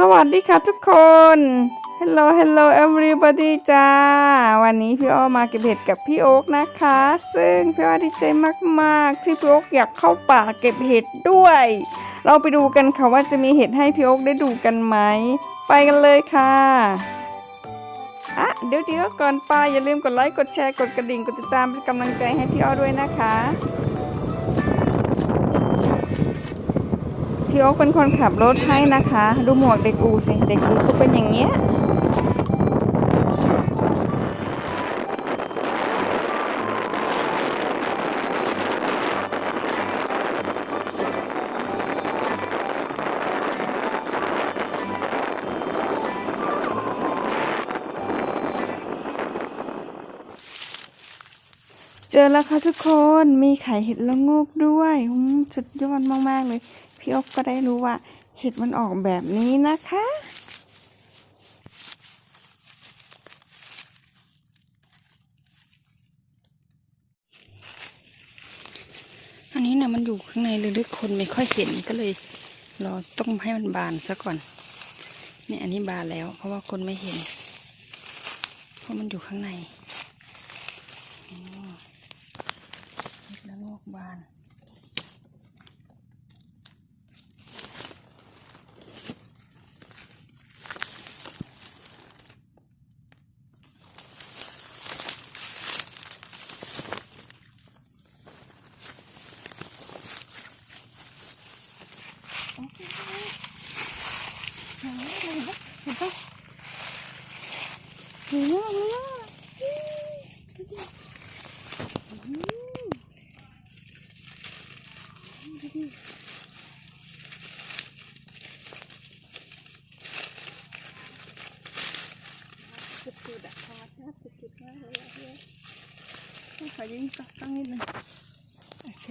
สวัสดีค่ะทุกคน Hello Hello everybody จ้า วันนี้พี่อ้อมาเก็บเห็ดกับพี่โอ๊กนะคะ ซึ่งพี่อ้อดีใจมากๆ ที่พี่โอ๊กอยากเข้าป่าเก็บเห็ดด้วย เราไปดูกันค่ะว่าจะมีเห็ดให้พี่โอ๊กได้ดูกันไหม ไปกันเลยค่ะอะเดี๋ยวเดี๋ยวก่อนไปอย่าลืมกดไลค์กดแชร์กดกระดิ่งกดติดตามเป็นกำลังใจให้พี่อ้อด้วยนะคะ พี่โอ๊คเป็นคนขับรถให้นะคะ ดูหมวกเด็กอูสิ เด็กอูก็เป็นอย่างเงี้ยเจอแล้วค่ะทุกคน มีไข่เห็ดละงกด้วยอืมสุดยอดมาก ๆ เลย พี่อ๊กก็ได้รู้ว่าเห็ดมันออกแบบนี้นะคะอันนี้นี่ยมันอยู่ข้างในลึกๆคนไม่ค่อยเห็นก็เลยรอต้องให้มันบานซะก่อนเนี่ยอันนี้บานแล้ว เพราะว่าคนไม่เห็น เพราะมันอยู่ข้างในอ๋อเห็ดละโงอกบาน เห็นไหมสุดๆอะธรรมชาติสุดๆมากเลยอะพี่ต้องขอยิงสักตั้งนิดนึงโอเค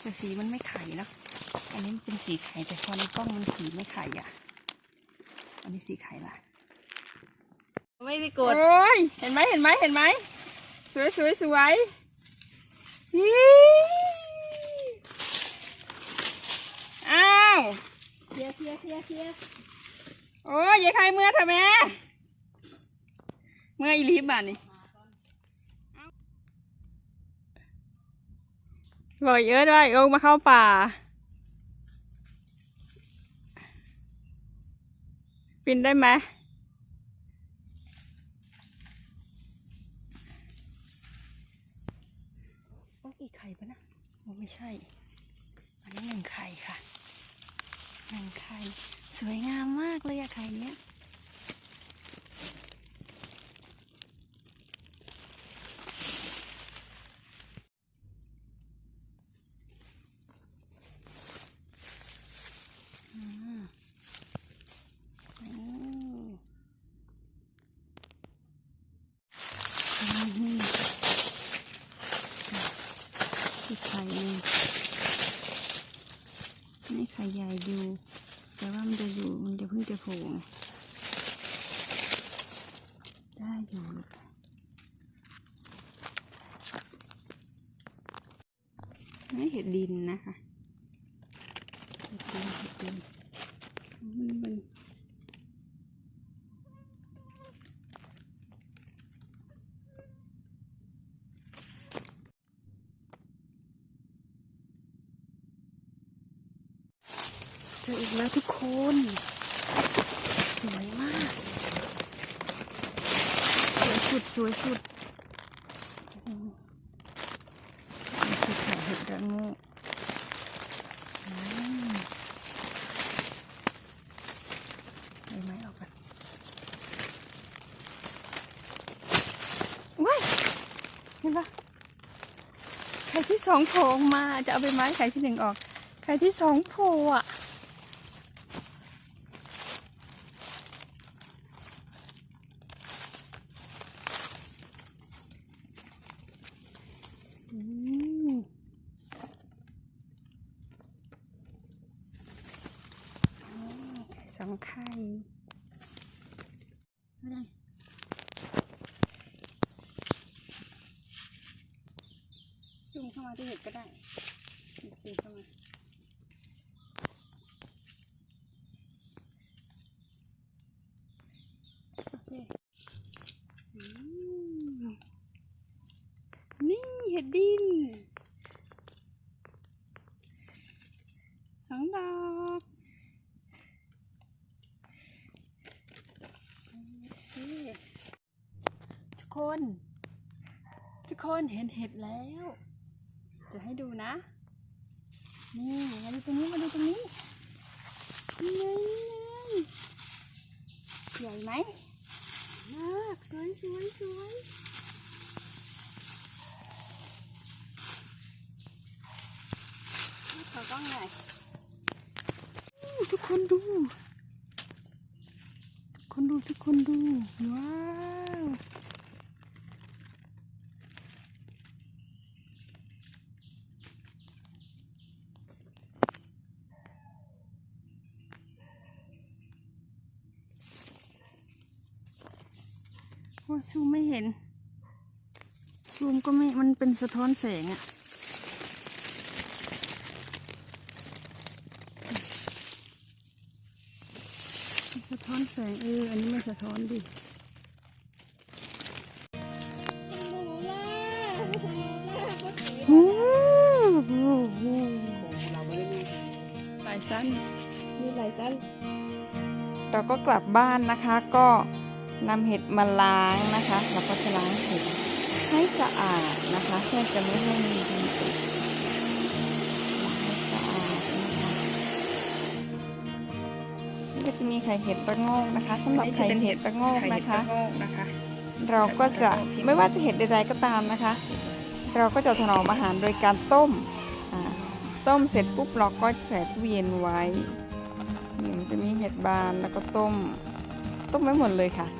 แต่สีมันไม่ไข่เนอะอันนี้มันเป็นสีไข่แต่พอในกล้องมันสีไม่ไข่อะ อันนี้สีไข่ละไม่ได้กดโอ้ยเห็นไหมเห็นไหมเห็นไหมสวยสวยสวยฮี่อ้าวเทียเทียเทียเทียโอ้ยยายใครเมื่อเถอะแม่เมื่ออีลีบานนี่ บอกเยอะด้วยโอ้มาเข้าป่า ปินได้ไหมโอ้อีกไข่ปะนะโอ้ไม่ใช่ อันนี้หนึ่งไข่ค่ะ หนึ่งไข่ สวยงามมากเลยอะไข่เนี้ย อืมอืมอืมอีกไข่หนึ่ง นี่ไข่ใหญ่อยู่ แต่ว่ามันจะอยู่ มันจะเพิ่งจะโผล่ได้อยู่ไม่เห็ดดินนะคะเห็ดดินเห็ดดินมัน เจออีกแล้วทุกคน สวยมาก สวยสุดสวยสุดอืมนี่คือไข่เห็ดระงูอืมใบไม้ออกก่อนว้ายเห็นปะไข่ที่สองโผล่ออกมาจะเอาใบไม้ไข่ที่หนึ่งออกไข่ที่สองโผล่อะ ส องไข่อะไรจุ่มเข้ามาที่เห็ดก็ได้จุ่มเข้ามาโอเคนี่เห็ดดิน สองดอกโอเคทุก คน ทุกคนเห็นเห็ดแล้ว จะให้ดูนะ นี่มาดูตรงนี้มาดูตรงนี้นี่ไงนี่ไงใหญ่ไหมมากสวยสวยสวยขอกล้องหน่อยทุกคนดูทุกคนดูทุกคนดูว้าว โอ้ยซูไม่เห็นซูมก็ไม่ มันเป็นสะท้อนแสงอะสะท้อนแสงเออ อันนี้ไม่สะท้อนดิหลายสั้นมีหลายสั้น เราก็กลับบ้านนะคะก็ นำเห็ดมาล้างนะคะ เราก็จะล้างเห็ดให้สะอาดนะคะ เพื่อจะไม่ให้มีดินติดล้างให้สะอาดนะคะนี่ก็จะมีไข่เห็ดระโงกนะคะสำหรับไข่เห็ดระโงกไข่เห็ดนะคะระโงกนะคะ เราก็จะไม่ว่าจะเห็ดใดๆก็ตามนะคะ เราก็จะถนอมอาหารโดยการต้มอ่าต้มเสร็จปุ๊บเราก็ใส่ตู้เย็นไว้นี่มันจะมีเห็ดบานแล้วก็ต้ม ต้มไว้หมดเลยค่ะเดี๋ยว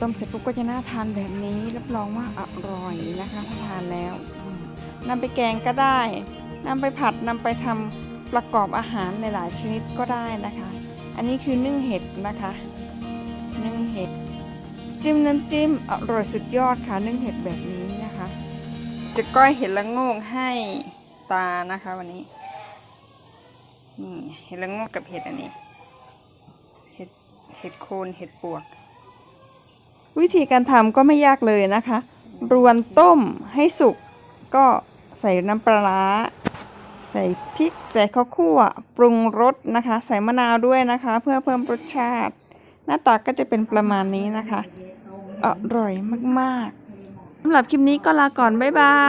ต้มเสร็จปุ๊บก็จะน่าทานแบบนี้รับรองว่าอร่อยนะคะถ้าทานแล้วนำไปแกงก็ได้นำไปผัดนำไปทำประกอบอาหารหลายๆชนิดก็ได้นะคะ อันนี้คือนึ่งเห็ดนะคะนึ่งเห็ดจิ้มน้ำจิ้มอร่อยสุดยอดค่ะนึ่งเห็ดแบบนี้นะคะ จะก้อยเห็ดละโงกให้ตานะคะวันนี้นี่เห็ดละโงกกับเห็ดอันนี้ เห็ดเห็ดโคนเห็ดปวก วิธีการทำก็ไม่ยากเลยนะคะ รวนต้มให้สุก ก็ใส่น้ำปลาใส่พริกใส่ข้าวคั่ว ปรุงรสนะคะ ใส่มะนาวด้วยนะคะ เพื่อเพิ่มรสชาติ หน้าตาก็จะเป็นประมาณนี้นะคะ อร่อยมากๆสำหรับคลิปนี้ก็ลาก่อน บ๊ายบาย